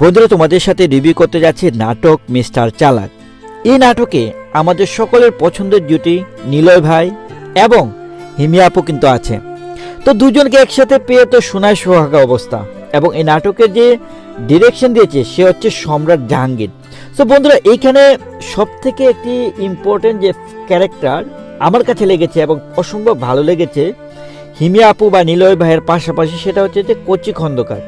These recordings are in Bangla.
বন্ধুরা, তোমাদের সাথে রিভিউ করতে যাচ্ছি নাটক মিস্টার চালাক। এই নাটকে আমাদের সকলের পছন্দের জুটি নিলয় ভাই এবং হিমিয়া আপু কিন্তু আছে। তো দুজনকে একসাথে পেয়ে তো শোনায় সোহাগা অবস্থা এবং এই নাটকের যে ডিরেকশন দিয়েছে, সে হচ্ছে সম্রাট জাহাঙ্গীর। তো বন্ধুরা, এইখানে সব থেকে একটি ইম্পর্টেন্ট যে ক্যারেক্টার আমার কাছে লেগেছে এবং অসম্ভব ভালো লেগেছে হিমিয়া আপু বা নিলয় ভাইয়ের পাশাপাশি, সেটা হচ্ছে যে কচি খন্দকার।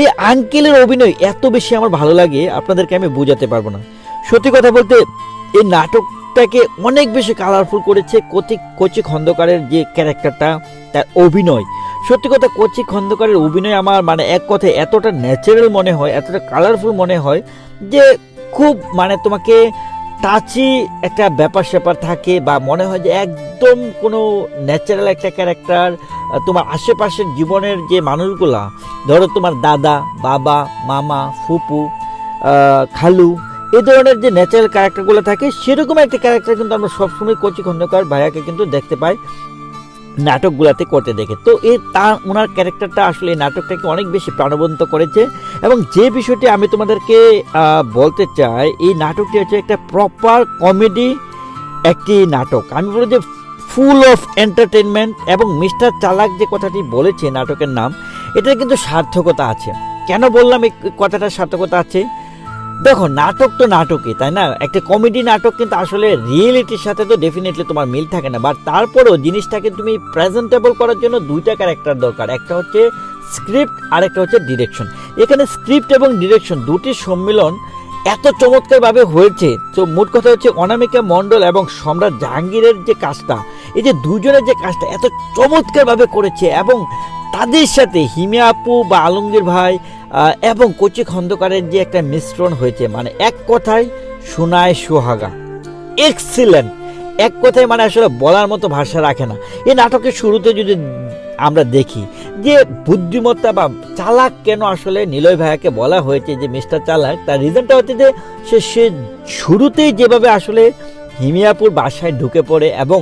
এই আঙ্কেলের অভিনয় এত বেশি আমার ভালো লাগে, আপনাদেরকে আমি বোঝাতে পারব না। সত্যি কথা বলতে, এই নাটকটাকে অনেক বেশি কালারফুল করেছে কচি কচি খন্দকারের যে ক্যারেক্টারটা তার অভিনয়। সত্যি কথা কচি খন্দকারের অভিনয় আমার মানে এক কথায় এতটা ন্যাচারাল মনে হয়, এতটা কালারফুল মনে হয় যে খুব মানে তোমাকে টাচি একটা ব্যাপার স্যাপার থাকে বা মনে হয় যে একদম কোনো ন্যাচারাল একটা ক্যারেক্টার তোমার আশেপাশের জীবনের যে মানুষগুলা, ধরো তোমার দাদা, বাবা, মামা, ফুপু খালু, এ ধরনের যে ন্যাচারাল ক্যারেক্টারগুলো থাকে, সেরকম একটা ক্যারেক্টার কিন্তু আমরা সবসময় কচি খন্দকার ভাইয়াকে কিন্তু দেখতে পাই। নাটকগুলাতে করতে দেখে। তো এই তার ওনার ক্যারেক্টারটা আসলে নাটকটাকে অনেক বেশি প্রাণবন্ত করেছে এবং যে বিষয়টি আমি তোমাদেরকে বলতে চাই, এই নাটকটি হচ্ছে একটা প্রপার কমেডি একটি নাটক। আমি বলি যে ফুল অফ এন্টারটেনমেন্ট এবং মিস্টার চালাক যে কথাটি বলেছে নাটকের নাম, এটার কিন্তু সার্থকতা আছে। কেন বললাম এই কথাটার সার্থকতা আছে? দেখো, নাটক তো নাটকই তাই না? একটা কমেডি নাটক কিন্তু আসলে রিয়েলিটির সাথে তো ডেফিনেটলি তোমার মিল থাকে না। বাট তারপরেও জিনিসটাকে তুমি প্রেজেন্টেবল করার জন্য দুইটা ক্যারেক্টার দরকার। একটা হচ্ছে স্ক্রিপ্ট আর একটা হচ্ছে ডিরেকশন এখানে স্ক্রিপ্ট এবং ডিরেকশন দুটির সম্মিলন এত চমৎকারভাবে হয়েছে। তো মোট কথা হচ্ছে অনামিকা মণ্ডল এবং সম্রাট জাহাঙ্গীরের যে কাজটা, এই যে দুজনের যে কাজটা এত চমৎকারভাবে করেছে এবং তাদের সাথে হিমিয়া আপু বা আলমগীর ভাই এবং কচি খন্দকারের যে একটা মিশ্রণ হয়েছে মানে এক কথায় সোনায় সোহাগা। এক্সিলেন্ট এক কথায় মানে আসলে বলার মতো ভাষা রাখে না। এই নাটকের শুরুতে যদি আমরা দেখি যে বুদ্ধিমত্তা বা চালাক কেন আসলে নিলয় ভাইয়াকে বলা হয়েছে যে মিস্টার চালাক, তার রিজনটা হচ্ছে যে সে সে শুরুতেই যেভাবে আসলে হিমিয়াপুর বাসায় ঢুকে পড়ে এবং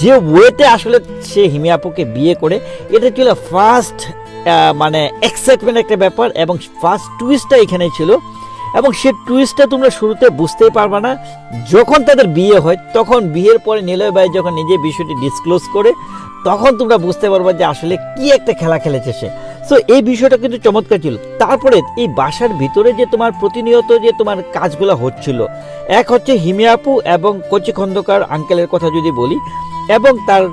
যে ওয়েতে আসলে সে হিমিয়াপুকে বিয়ে করে, এটা ছিল ফার্স্ট মানে এক্সাইটমেন্ট একটা ব্যাপার এবং ফার্স্ট টুইস্টটা এখানে ছিল এবং সে টুইস্টটা তোমরা শুরুতে বুঝতেই পারবে না। যখন তাদের বিয়ে হয়, তখন বিয়ের পরে নিলয় ভাই যখন নিজে বিষয়টি ডিসক্লোজ করে, তখন তোমরা বুঝতে পারবে যে আসলে কি একটা খেলা খেলেছে সে। সো এই বিষয়টা কিন্তু চমৎকার ছিল। তারপরে এই বাসার ভিতরে যে তোমার প্রতিনিয়ত যে তোমার কাজগুলো হচ্ছিল, এক হচ্ছে হিমিয়াপু এবং কচি খন্দকার আঙ্কেলের কথা যদি বলি, এবং তার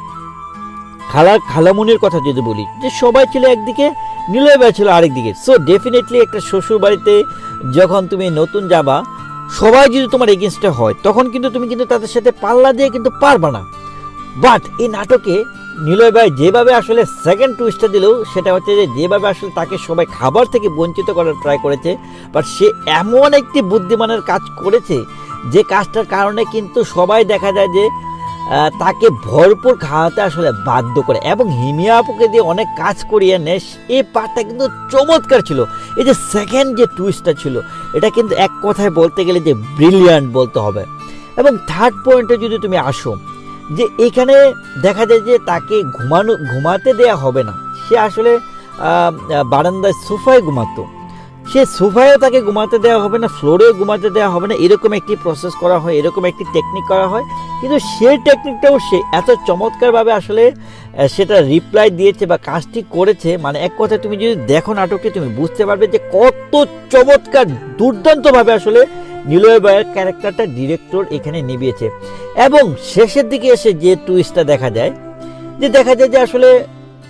খালা খালামুনির কথা যদি বলি, যে সবাই ছিল একদিকে, নিলয় ভাই ছিল আরেকদিকে সো ডেফিনেটলি একটা শ্বশুর বাড়িতে যখন তুমি নতুন যাবা, সবাই যদি তোমার এগেনস্টে হয়, তখন কিন্তু তুমি কিন্তু তাদের সাথে পাল্লা দিয়ে কিন্তু পারবা না। বাট এই নাটকে নিলয় ভাই যেভাবে আসলে সেকেন্ড টুইস্টটা দিল, সেটা হচ্ছে যে যেভাবে আসলে তাকে সবাই খাবার থেকে বঞ্চিত করার ট্রাই করেছে বাট সে এমন একটি বুদ্ধিমানের কাজ করেছে, যে কাজটার কারণে কিন্তু সবাই দেখা যায় যে তাকে ভরপুর খাওয়াতে আসলে বাধ্য করে এবং হিমিয়া আপুকে দিয়ে অনেক কাজ করিয়ে নেয় এই পার্টটা কিন্তু চমৎকার ছিল। এই যে সেকেন্ড যে টুইস্টটা ছিল, এটা কিন্তু এক কথায় বলতে গেলে যে ব্রিলিয়ান্ট বলতে হবে। এবং থার্ড পয়েন্টে যদি তুমি আসো, যে এখানে দেখা যায় যে তাকে ঘুমানো, ঘুমাতে দেয়া হবে না। সে আসলে বারান্দায় সোফায় ঘুমাতো। সে সোফায়ও তাকে ঘুমাতে দেওয়া হবে না, ফ্লোরেও ঘুমাতে দেওয়া হবে না, এরকম একটি প্রসেস করা হয়, এরকম একটি টেকনিক করা হয়। কিন্তু সেই টেকনিকটাও সে এত চমৎকারভাবে আসলে সেটা রিপ্লাই দিয়েছে বা কাজটি করেছে মানে এক কথায় তুমি যদি দেখো নাটকটি, তুমি বুঝতে পারবে যে কত চমৎকার, দুর্দান্তভাবে আসলে নিলয় ভাইয়ের ক্যারেক্টারটা ডিরেক্টর এখানে নিবিয়েছে এবং শেষের দিকে এসে যে টুইস্টটা দেখা যায়, যে দেখা যায় যে আসলে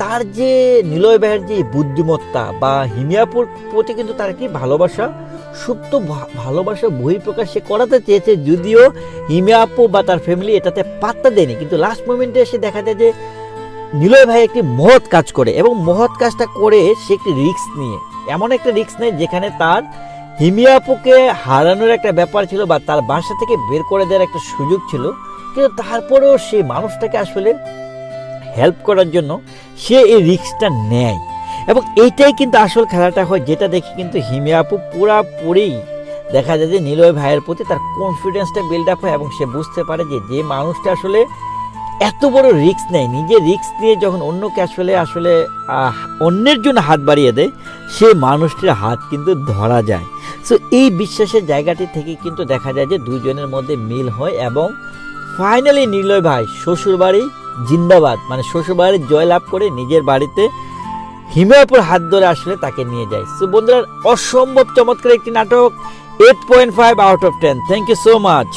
তার যে নিলয় ভাইয়ের যে বুদ্ধিমত্তা বা হিমিয়াপুর প্রতি কিন্তু তার একটি ভালোবাসা, সুপ্ত ভালোবাসা বহিঃপ্রকাশ সে করাতে চেয়েছে, যদিও হিমিয়াপু বা তার ফ্যামিলি এটাতে পাত্তা দেয়নি। কিন্তু লাস্ট মোমেন্টে এসে দেখা যায় যে নিলয় ভাই একটি মহৎ কাজ করে এবং মহৎ কাজটা করে সে একটি রিক্স নিয়ে। এমন একটা রিক্স নেয় যেখানে তার হিমিয়াপুকে হারানোর একটা ব্যাপার ছিল বা তার বাসা থেকে বের করে দেওয়ার একটা সুযোগ ছিল। কিন্তু তারপরেও সেই মানুষটাকে আসলে হেল্প করার জন্য সে এই রিস্কটা নেয়। এবং এইটাই কিন্তু আসল খেলাটা হয়, যেটা দেখে কিন্তু হিমিয়া আপু পুরাপুরি দেখা যায় যে নিলয় ভাইয়ের প্রতি তার কনফিডেন্সটা বিল্ড আপ হয় এবং সে বুঝতে পারে যে যে মানুষটা আসলে এত বড় রিস্ক নেয়, নিজে রিস্ক নিয়ে যখন অন্যকে আসলে আসলে অন্যের জন্য হাত বাড়িয়ে দেয়, সে মানুষটির হাত কিন্তু ধরা যায়। সো এই বিশ্বাসের জায়গাটি থেকে কিন্তু দেখা যায় যে দুজনের মধ্যে মিল হয় এবং ফাইনালি নিলয় ভাই শ্বশুরবাড়ি জিন্দাবাদ মানে শ্বশুরবাড়ির জয়লাভ করে নিজের বাড়িতে হিমের উপর হাত ধরে আসলে তাকে নিয়ে যায়। সো বন্ধুরা, অসম্ভব চমৎকার একটি নাটক eight point five out of ten thank you so much